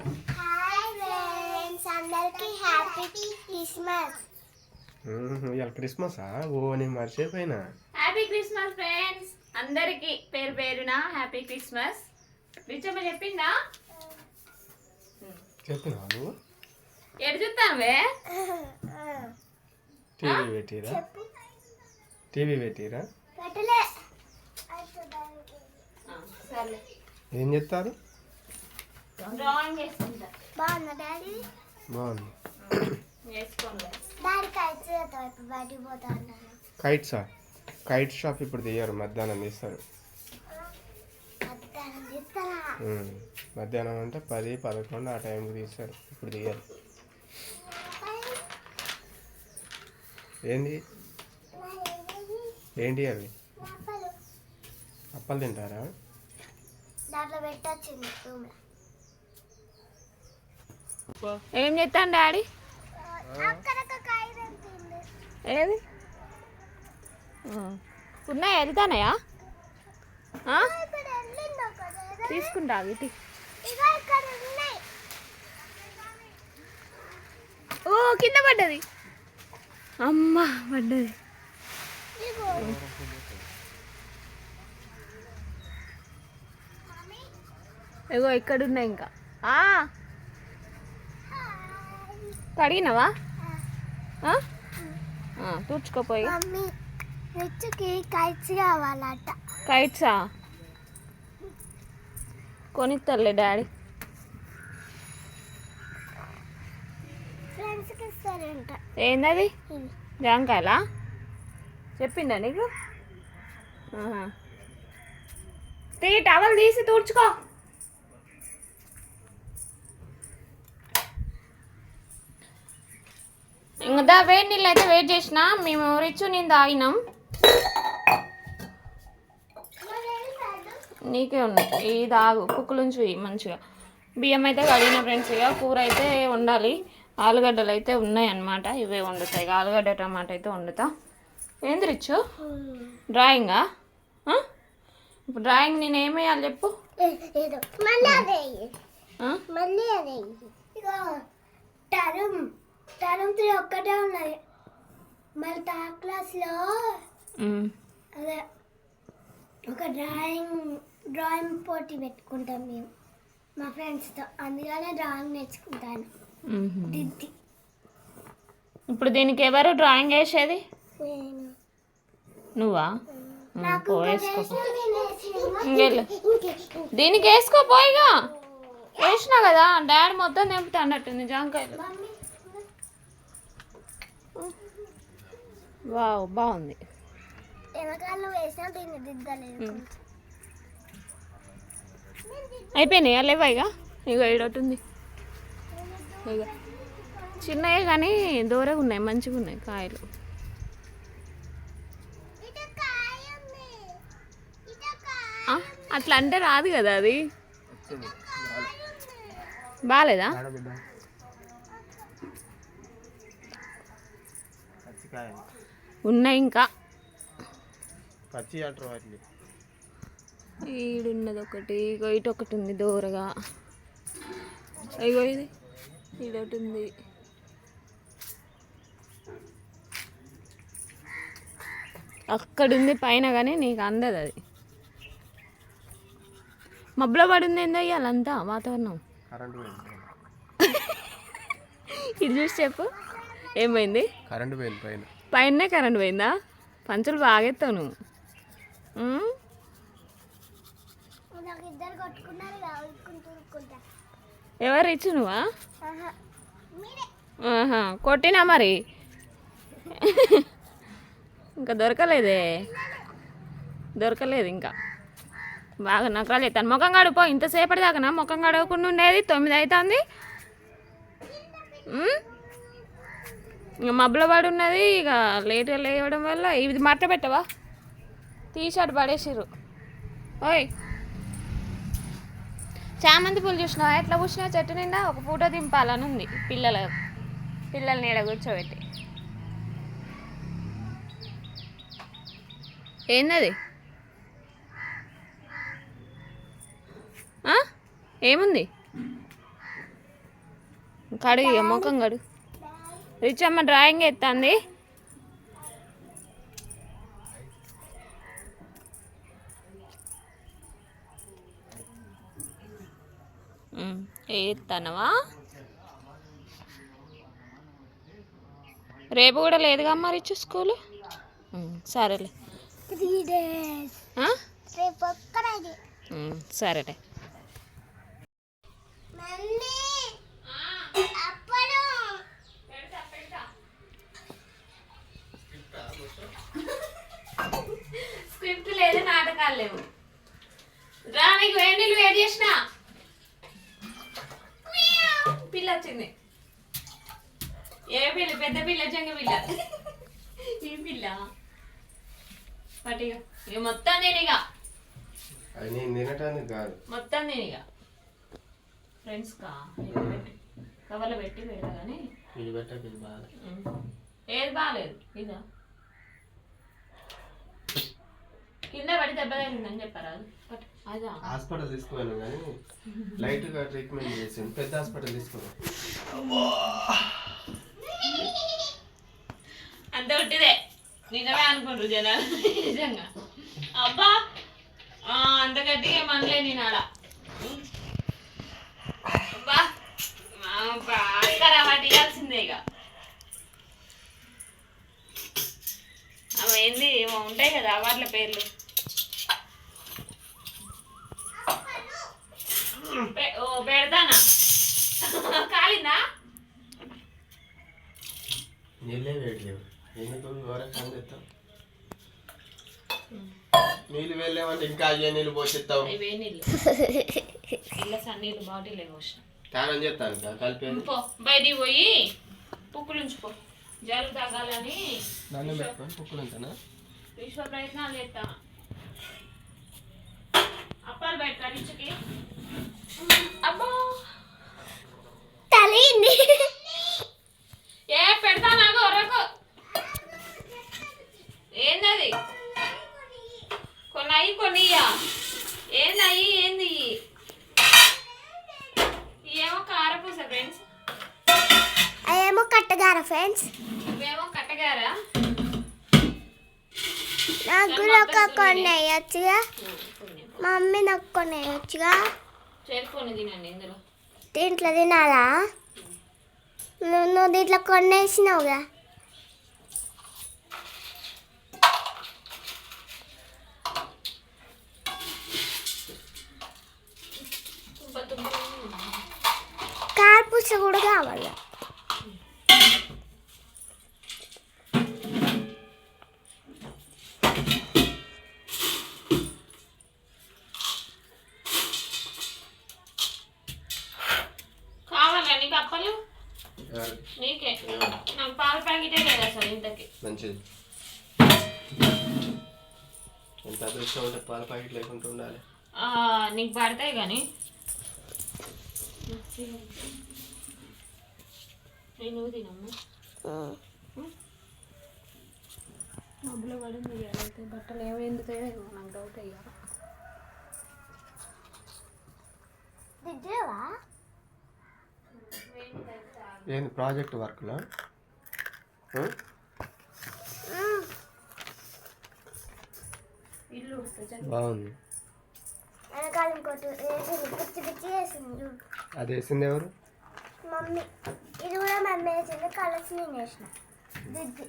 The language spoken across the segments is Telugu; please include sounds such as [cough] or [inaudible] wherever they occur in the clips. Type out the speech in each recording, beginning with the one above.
హాయ్ ఫ్రెండ్స్ అందరికి హ్యాపీ క్రిస్మస్ ఇవాళ క్రిస్మసా? ఓ నేను మర్చిపోయినా. హ్యాపీ క్రిస్మస్ ఫ్రెండ్స్ అందరికి పేరు పేరున హ్యాపీ క్రిస్మస్ రిచమ్మ చెప్పిందా? చెప్పినా నువ్వు? ఎడు చూస్తానువే టీవీ పెట్టిరా? టీవీ పెట్టిరా? ఏం చెప్తారు? Drawing daddy? బాగుంది. డాడీ బయటికి పోతా అన్నాను కైట్సా కైట్ షాప్ ఇప్పుడు తీయరు మధ్యాహ్నం తీస్తారు. మధ్యాహ్నం అంటే పది పదకొండు ఆ టైంకి తీస్తారు ఇప్పుడు తీయరు. ఏంది? ఏంటి అవి అప్పలు తింటారా? దాంట్లో పెట్టొచ్చింది రూమ్లో. ఏం చెప్తాను డాడీ? ఏది? ఉన్నాయా? వెళ్తానయా. తీసుకుంటా ఇటు ఉన్నాయి. ఓ కింద పడ్డది. అమ్మా పడ్డది. ఇగో. ఇగో ఇక్కడ ఉన్నాయి ఇంకా. ఆ, కడిగినవా? తుడుచుకోపోయి కైట్స్ కావాలట. కైట్సా? కొనిస్తారులే డాడీ. ఏందది? జాంకాయలా? చెప్పిందా నీకు. తీ టవల్ తీసి తుడుచుకో. ఇంకా వేడి నీళ్ళు అయితే వెయిట్ చేసిన మేము రిచ్ నేను తాగినాం. నీకే ఉన్నాయి. ఇది తాగు కుక్కలుంచి మంచిగా. బియ్యం అయితే కడిగిన ఫ్రెండ్స్ ఇక కూర అయితే వండాలి. ఆలుగడ్డలు అయితే ఉన్నాయి అన్నమాట ఇవే వండుతాయి ఇక ఆలుగడ్డ టమాటా అయితే వండుతా. ఏంది రిచ్చు డ్రాయింగా? ఇప్పుడు డ్రాయింగ్ నేను ఏం వేయాలి చెప్పు? మళ్ళీ టర్మ్ త్రీ ఒక్కటే ఉన్నది మళ్ళీ థర్డ్ క్లాస్లో. అదే ఒక డ్రాయింగ్ డ్రాయింగ్ పోటీ పెట్టుకుంటాం మేము మా ఫ్రెండ్స్తో అందుకనే డ్రాయింగ్ నేర్చుకుంటాను. దిద్ది. ఇప్పుడు దీనికి ఎవరు డ్రాయింగ్ వేసేది? నువ్వా? దీనికి వేసుకో పోయిగా వేసినా కదా డాడీ మొత్తం తెంపుతా అన్నట్టుంది జాంకాయలు వావ్ బాగుంది. వెనకాల వేసినా దీన్ని దిద్దలేదు. అయిపోయినాయి? లేవా ఇక ఇక ఇడటుంది ఇక చిన్నవి కానీ దూరంగా ఉన్నాయి మంచిగా ఉన్నాయి కాయలు. అట్లా అంటే రాదు కదా అది? బాగాలేదా ఉన్నాయి ఇంకా. ఈడున్నది ఒకటి ఇగో ఇటు ఒకటి ఉంది దూరగా. ఇగో ఇది ఈడొకటి ఉంది. అక్కడ ఉంది పైన కానీ నీకు అందదు అది. మబ్బులో పడింది ఏందో ఇవ్వాలంతా వాతావరణం. [laughs] ఇది చూసి చెప్పు. ఏమైంది కరెంటు పోయింది పైన. పైన కరెంట్ పోయిందా పంచులు బాగెత్తావు నువ్వు? నాకు ఎవరు ఇచ్చు నువ్వా? కొట్టినా మరి? ఇంకా దొరకలేదే? దొరకలేదు ఇంకా. బాగా నకరాలు ఎత్తాను ముఖం కడుపో ఇంతసేపటి దాకా ముఖం కడగకుండా ఉండేది తొమ్మిది అవుతుంది? ఇక మబ్బుల పడి ఉన్నది ఇక లేట్గా లేవడం వల్ల ఇది మట్ట పెట్టవా? టీ షర్ట్ పడేసిర్రు. ఓయ్. చామంతి పూలు చూసినావా? ఎట్లా పూసినావు చెట్టు నిండా ఒక పూట దింపాలని ఉంది పిల్లల పిల్లల్ని నీడ కూర్చోబెట్టి. ఏందది? ఏముంది? కడుగు ఇక ముఖం కడుగు. రిచ్ అమ్మ డ్రాయింగ్ ఎత్తాంది. ఎత్తానవా? రేపు కూడా లేదుగా అమ్మ రిచ్ స్కూల్? సరేలే. సరేలే. లేదు నాటకాలు లేవు. రా నీకు వేడి నీళ్ళు వేడి చేసిన? పిల్ల వచ్చింది. ఏ పిల్ల? పెద్ద పిల్ల జంగ పిల్ల? ఈ పిల్ల? పట్టిగా. ఇక మొత్తం నేను ఇక. అది నేను తినటానికి కాదు. మొత్తం నేను ఇక. ఫ్రెండ్స్ కా? కవర్లో పెట్టి పెడతా కానీ. ఇది పెట్టక ఇది. ఏది బాగాలేదు? ఇదా? కింద పడి దెబ్బ తగిలిందని చెప్పారు అది పట్టు. అదా? హాస్పిటల్ తీసుకోవాలి కానీ లైట్గా ట్రీట్మెంట్ చేసింది పెద్ద హాస్పిటల్ తీసుకోవాలి. అంత ఉట్టిదే నిజమే అనుకుంటారు జనాలు. నిజంగా. అబ్బా! ఆ, అంత గట్టిగా మనలే నేను ఆడ అబ్బా అక్కరా పట్టియాల్సిందే ఇక అవి ఏంది ఏమో ఉంటాయి కదా అవార్డుల పేర్లు పె- ఓ పెడతానా? కాలిందా? నీళ్ళే వేయట్లేవు ఎందుకు ఎవరైనా తెస్తాం నీళ్ళు వెళ్ళామంటే ఇంకా అయ్యే నీళ్ళు పోషిస్తావు? ఇవే నీళ్ళు? బాటిల్ కారం చేస్తాను కదా కలిపేది. పో బయటికి పోయి పుక్కులు ఉంచిపో జలుబు తగ్గాలని దాన్ని పెట్టుకొని పుక్కులు అంతనా విశ్వ ప్రయత్నాలు చేస్తాను అప్పాలు పెట్టా రిచ్చుకి అబ్బో. తలింది ఏ పెడతా నాకు ఒరకు ఏందది? కొన్ని అయ్యి కొన్ని. ఏంది అయ్యి ఏంది? ఇవేమో కారపూస ఫ్రెండ్స్ అదేమో కట్టగార ఫ్రెండ్స్ ఇవేమో కట్టగారా? నాకు కూడా ఒక కొన్ని వేయచ్చుగా. మమ్మీ నాకు కొన్ని వేయచ్చుగా. చేరుకొని తినండి ఇందులో. దీంట్లో తినాలా? నువ్వు దీంట్లో కొన్ని వేసినావుగా తుంప తుంప. కార్పూస కూడా కావాలా? మంచిది. ఎంత అదృష్టం ఉంటే పాల ప్యాకెట్ లేకుండా ఉండాలి. ఆ, నీకు పడతాయి కానీ. నువ్వు తినమ్మా. మబ్బులో పడింది అయితే బట్టలు ఏమో ఎందుకైనా నాకు డౌట్ అయ్యా ఏంది ప్రాజెక్ట్ వర్క్లో? బాగుంది అది వేసింది ఎవరు? మమ్మీ. ఇది కూడా మమ్మీ వేసింది కలర్స్ నేను వేసిన. దిద్ది.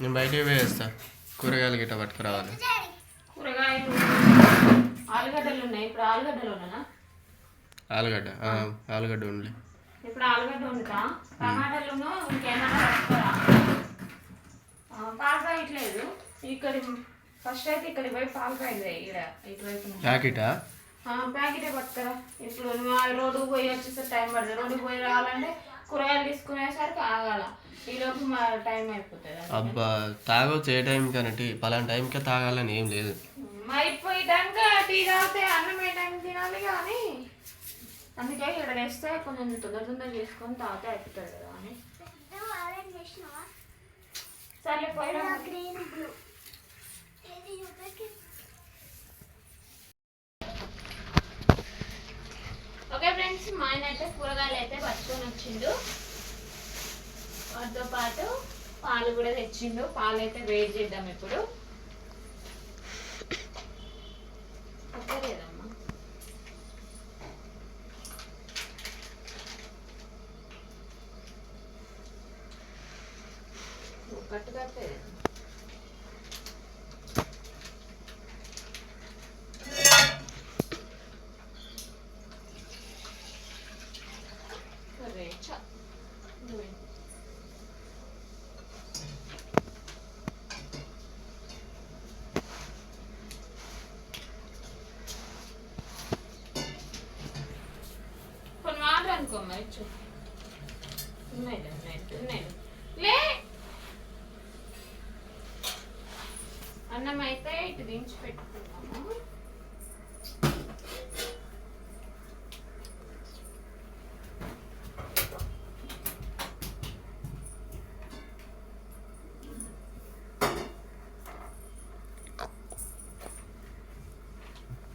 నేను బయటికి వేస్తా. కూరగాయలు గిట్ట పట్టుకురావాలి. కూరగాయలు. ఆలుగడ్డలు ఉన్నాయి. ఇప్పుడు ఆలుగడ్డలు ఆలుగడ్డ ఆ, ఆలుగడ్డ ఉండి ఇప్పుడు ఆలుగడ్డ వండుతా టమాటాలను ఇంకేమైనా పట్టుకోరా? పాలు పాయట్లేదు ఇక్కడ ఫస్ట్ అయితే ఇక్కడ పోయి పాలు పాయింది ఇక్కడ ఇటువైపు ప్యాకెటా? ప్యాకెటే పట్టుకురా. ఇప్పుడు రోడ్డుకు పోయి వచ్చేసరికి టైం పడుతుంది. రోడ్డుకు పోయి రావాలంటే కూరగాయలు తీసుకునేసరికి ఆగాల. ఈలోపు మా టైం అయిపోతుంది. అబ్బా తాగొచ్చు ఏ టైం కానీ టీ పలానా టైంకే తాగాలని ఏం లేదు. మరి ఇప్పుడు ఈ టైంకి టీ తాగితే అన్నం ఏ టైం తినాలి కానీ అందుకే ఇక్కడ వేస్తే కొంచెం తొందర తొందర చేసుకొని తాగితే అయిపోతుంది కదా అని. పోయినా చూపెట్టి ఓకే ఫ్రెండ్స్ మా ఆయన అయితే కూరగాయలు అయితే పట్టుకొని వచ్చిండు. వాటితో పాటు పాలు కూడా తెచ్చిండు. పాలు అయితే వేడి చేద్దాం ఇప్పుడు. అనుకో మరి చూ ఉన్నాయి లే అన్నం అయితే ఇటు దించి పెట్టుకున్నాము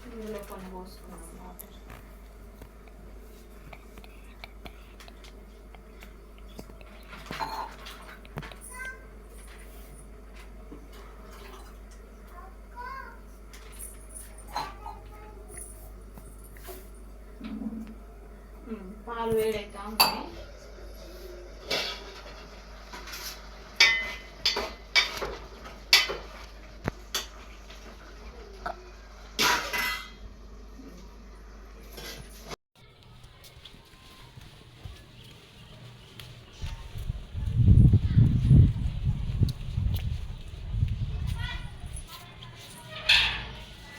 ఇందులో కొన్ని పోసుకున్నాము పాలు వేడైతా ఉన్నాయి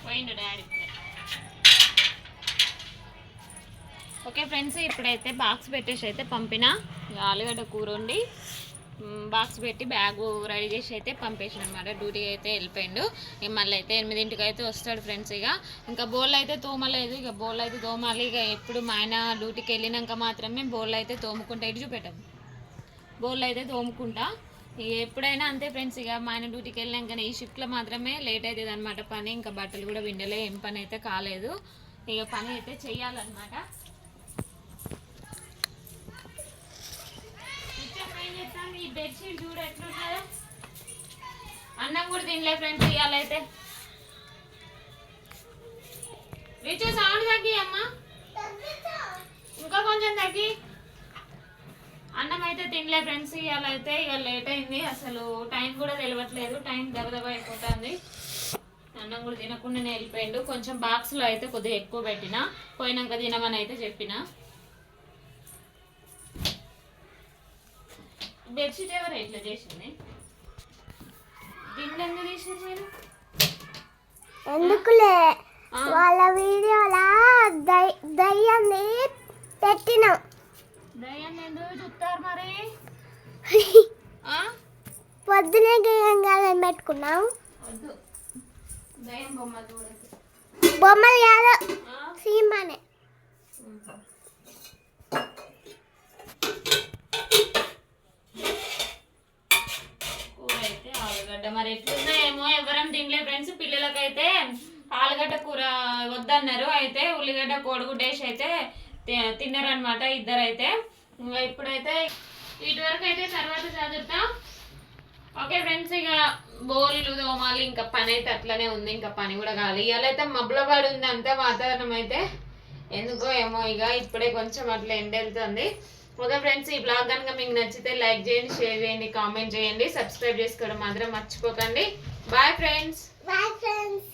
పోయిండు డాడీ ఓకే ఫ్రెండ్స్ ఇప్పుడైతే బాక్స్ పెట్టేసి అయితే పంపిన. ఇక ఆలుగడ్డ కూర ఉండి బాక్స్ పెట్టి బ్యాగ్ రెడీ చేసి అయితే పంపేసిన అనమాట డ్యూటీకి అయితే వెళ్ళిపోయిండు. ఇక మళ్ళీ అయితే ఎనిమిదింటికి అయితే వస్తాడు ఫ్రెండ్స్ ఇక. ఇంకా బోల్ అయితే తోమలేదు. ఇక బోల్ అయితే తోమాలి. ఇక ఎప్పుడు మా ఆయన డ్యూటీకి వెళ్ళినాక మాత్రమే బోల్ అయితే తోముకుంటా. ఇటు చూపెట్టాం? బోల్ అయితే తోముకుంటా. ఇక ఎప్పుడైనా అంతే ఫ్రెండ్స్ ఇక. మా ఆయన డ్యూటీకి వెళ్ళాక ఈ షిఫ్ట్లో మాత్రమే లేట్ అవుతుంది అనమాట పని. ఇంకా బట్టలు కూడా విండలే. ఏం పని అయితే కాలేదు. ఇక పని అయితే చేయాలన్నమాట ఇచ్చమ్మ ఏం చేస్తాను? ఈ బెడ్షీట్ చూడు ఎట్లుంటుందో. అన్నం కూడా తినలే ఫ్రెండ్స్ ఇవాళైతే రిచు సౌండ్ తగ్గి అమ్మా. ఇంకా కొంచెం తగ్గి. అన్నం అయితే తినలే ఫ్రెండ్స్ ఇవాళ అయితే ఇక లేట్ అయింది. అసలు టైం కూడా తెలియట్లేదు టైం దగదగ అయిపోతుంది. అన్నం కూడా తినకుండానే వెళ్ళిపోయిండు. కొంచెం బాక్స్లో అయితే కొద్దిగా ఎక్కువ పెట్టిన. పోయినాక తినమని అయితే చెప్పిన. బెడ్షీట్ ఎవరు ఇట్లా చేసింది? దీన్ని ఎందుకు తీసింది మీరు? ఎందుకులే. వాళ్ళ వీడియోలా దయ్యాన్ని పెట్టినాం. దయ్యాన్ని ఎందుకు చూస్తారు మరి? [laughs] పొద్దునే పెట్టుకున్నాం. బొమ్మలు కాదు? సీమానే కూర అయితే ఆలుగడ్డ మరి ఎట్లున్నాయేమో ఎవరం తినలే ఫ్రెండ్స్. పిల్లలకైతే ఆలుగడ్డ కూర వద్దన్నారు. అయితే ఉల్లిగడ్డ కోడిగుడ్డ వేసి అయితే తి- తిన్నారనమాట ఇద్దరైతే. ఇంకా ఇప్పుడైతే ఇటు వరకు అయితే తర్వాత చదువుతాం ఓకే ఫ్రెండ్స్ ఇక బోర్లు దోమాలి ఇంకా పని అయితే అట్లనే ఉంది. ఇంకా పని కూడా కాదు ఇవాళ అయితే మబ్బులపాడు ఉంది అంతా వాతావరణం అయితే. ఎందుకో ఏమో ఇక ఇప్పుడే కొంచెం అట్లా ఎండ వెళ్తుంది ఓకే ఫ్రెండ్స్ ఈ బ్లాగ్ కనుక మీకు నచ్చితే లైక్ చేయండి షేర్ చేయండి కామెంట్ చేయండి. సబ్స్క్రైబ్ చేసుకోవడం మాత్రం మర్చిపోకండి. Bye friends. Bye friends.